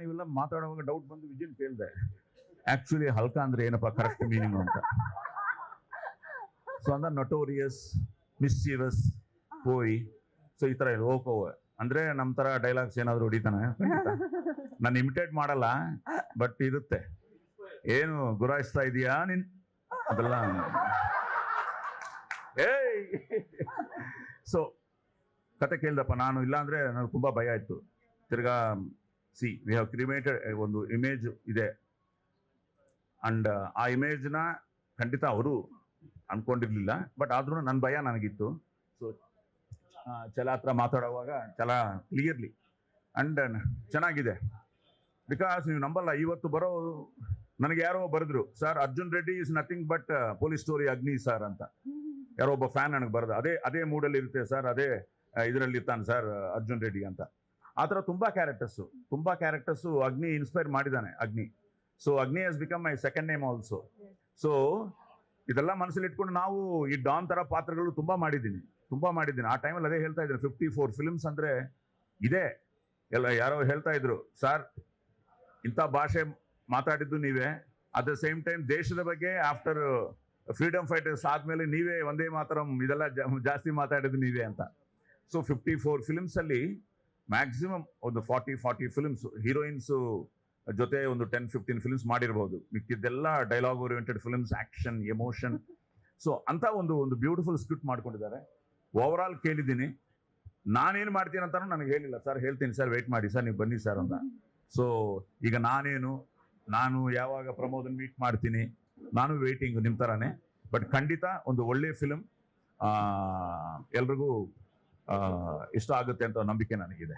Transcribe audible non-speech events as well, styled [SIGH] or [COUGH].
ನೀವೆಲ್ಲ ಮಾತಾಡುವಾಗ ಡೌಟ್ ಬಂದು ವಿಜಯನ್ ಕೇಳಿದೆ ಆಕ್ಚುಲಿ ಹಲ್ಕ ಅಂದ್ರೆ ಏನಪ್ಪ ಕರೆಕ್ಟ್ ಮೀನಿಂಗ್ ಅಂತ. ಸೊ ಅಂದ್ರೆ ನಟೋರಿಯಸ್ ಮಿಸ್ಚೀವಸ್ ಪೋಯಿ. ಸೊ ಈ ತರ ಓಕೋ. ಅಂದ್ರೆ ನಮ್ಮ ತರ ಡೈಲಾಗ್ಸ್ ಏನಾದ್ರು ಹೊಡಿತಾನೆ? ನಾನು ಇಮಿಟೇಟ್ ಮಾಡಲ್ಲ ಬಟ್ ಇರುತ್ತೆ. ಏನು ಗುರಾಯಿಸ್ತಾ ಇದೀಯಾ ನಿನ್? ಅದೆಲ್ಲ [LAUGHS] ಏಯ್! ಸೊ ಕತೆ ಕೇಳ್ದಪ್ಪ. ನಾನು ಇಲ್ಲಾಂದ್ರೆ ನನಗೆ ತುಂಬಾ ಭಯ ಆಯ್ತು. ತಿರ್ಗಾ ಸಿ ವಿ ಹ್ಯಾವ್ ಕ್ರಿಮೇಟೆಡ್ ಒಂದು ಇಮೇಜ್ ಇದೆ. ಅಂಡ್ ಆ ಇಮೇಜ್ನ ಖಂಡಿತ ಅವರು ಅನ್ಕೊಂಡಿರ್ಲಿಲ್ಲ ಬಟ್ ಆದ್ರೂ ನನ್ನ ಭಯ ನನಗಿತ್ತು. ಸೊ ಚಲ ಹತ್ರ ಮಾತಾಡುವಾಗ ಚಲ ಕ್ಲಿಯರ್ಲಿ ಅಂಡ್ ಚೆನ್ನಾಗಿದೆ. ಬಿಕಾಸ್ ನೀವು ನಂಬಲ್ಲ, ಇವತ್ತು ಬರೋ ನನಗೆ ಯಾರೋ ಬರೆದ್ರು sir Arjun Reddy is nothing but police story Agni sir ಅಂತ. ಯಾರೋ ಒಬ್ಬ ಫ್ಯಾನ್ ನನಗೆ ಬರೆದ, ಅದೇ ಅದೇ ಮೂಡಲ್ಲಿ ಇರುತ್ತೆ ಸರ್ ಅದೇ ಇದರಲ್ಲಿ ಇರ್ತಾನೆ ಸರ್ ಅರ್ಜುನ್ ರೆಡ್ಡಿ ಅಂತ. ಆ ಥರ ತುಂಬ ಕ್ಯಾರೆಕ್ಟರ್ಸು ತುಂಬಾ ಕ್ಯಾರೆಕ್ಟರ್ಸು ಅಗ್ನಿ ಇನ್ಸ್ಪೈರ್ ಮಾಡಿದ್ದಾನೆ, Agni. So Agni has become my second name also so ಇದೆಲ್ಲ ಮನಸ್ಸಲ್ಲಿ ಇಟ್ಕೊಂಡು ನಾವು ಈ ಡಾನ್ ಥರ ಪಾತ್ರಗಳು ತುಂಬಾ ಮಾಡಿದ್ದೀನಿ. ತುಂಬಾ ಮಾಡಿದ್ದೀನಿ. ಆ ಟೈಮಲ್ಲಿ ಅದೇ ಹೇಳ್ತಾ ಇದ್ದೀನಿ. ಫಿಫ್ಟಿ ಫೋರ್ ಫಿಲ್ಮ್ಸ್ ಅಂದ್ರೆ ಇದೆ. ಎಲ್ಲ ಯಾರೋ ಹೇಳ್ತಾ ಇದ್ರು ಸರ್ ಇಂಥ ಭಾಷೆ ಮಾತಾಡಿದ್ದು ನೀವೇ. ಅಟ್ ದ ಸೇಮ್ ಟೈಮ್ ದೇಶದ ಬಗ್ಗೆ ಆಫ್ಟರ್ ಫ್ರೀಡಮ್ ಫೈಟರ್ಸ್ ಆದ್ಮೇಲೆ ನೀವೇ ಒಂದೇ ಮಾತ್ರ, ಇದೆಲ್ಲ ಜಾಸ್ತಿ ಮಾತಾಡಿದ್ದು ನೀವೇ ಅಂತ. ಸೊ ಫಿಫ್ಟಿ ಫೋರ್ ಫಿಲ್ಮ್ಸ್ ಅಲ್ಲಿ ಮ್ಯಾಕ್ಸಿಮಮ್ ಒಂದು ಫಾರ್ಟಿ ಫಾರ್ಟಿ ಫಿಲ್ಮ್ಸ್ ಹೀರೋಯಿನ್ಸ್ ಜೊತೆ ಒಂದು ಟೆನ್ ಫಿಫ್ಟೀನ್ ಫಿಲ್ಮ್ಸ್ ಮಾಡಿರ್ಬೋದು. ಮಿಕ್ಕಿದ್ದೆಲ್ಲ dialogue oriented films action emotion so ಅಂತ ಒಂದು ಒಂದು ಬ್ಯೂಟಿಫುಲ್ ಸ್ಕ್ರಿಪ್ಟ್ ಮಾಡ್ಕೊಂಡಿದ್ದಾರೆ. ಓವರ್ ಆಲ್ ಕೇಳಿದ್ದೀನಿ. ನಾನೇನು ಮಾಡ್ತೀನಿ ಅಂತಾನು ನನಗೆ ಹೇಳಿಲ್ಲ. ಸರ್ ಹೇಳ್ತೀನಿ. ಸರ್ ವೆಯ್ಟ್ ಮಾಡಿ. ಸರ್ ನೀವು ಬನ್ನಿ ಸರ್ ಅಂತ. ಸೊ ಈಗ ನಾನೇನು, ನಾನು ಯಾವಾಗ ಪ್ರಮೋದನ್ ಮೀಟ್ ಮಾಡ್ತೀನಿ? ನಾನು ವೇಟಿಂಗ್ ನಿಮ್ಮ ಥರನೇ ಬಟ್ ಖಂಡಿತ ಒಂದು ಒಳ್ಳೆ ಫಿಲಮ್ ಎಲ್ರಿಗೂ ಇಷ್ಟ ಆಗುತ್ತೆ ಅಂತ ನಂಬಿಕೆ ನನಗಿದೆ.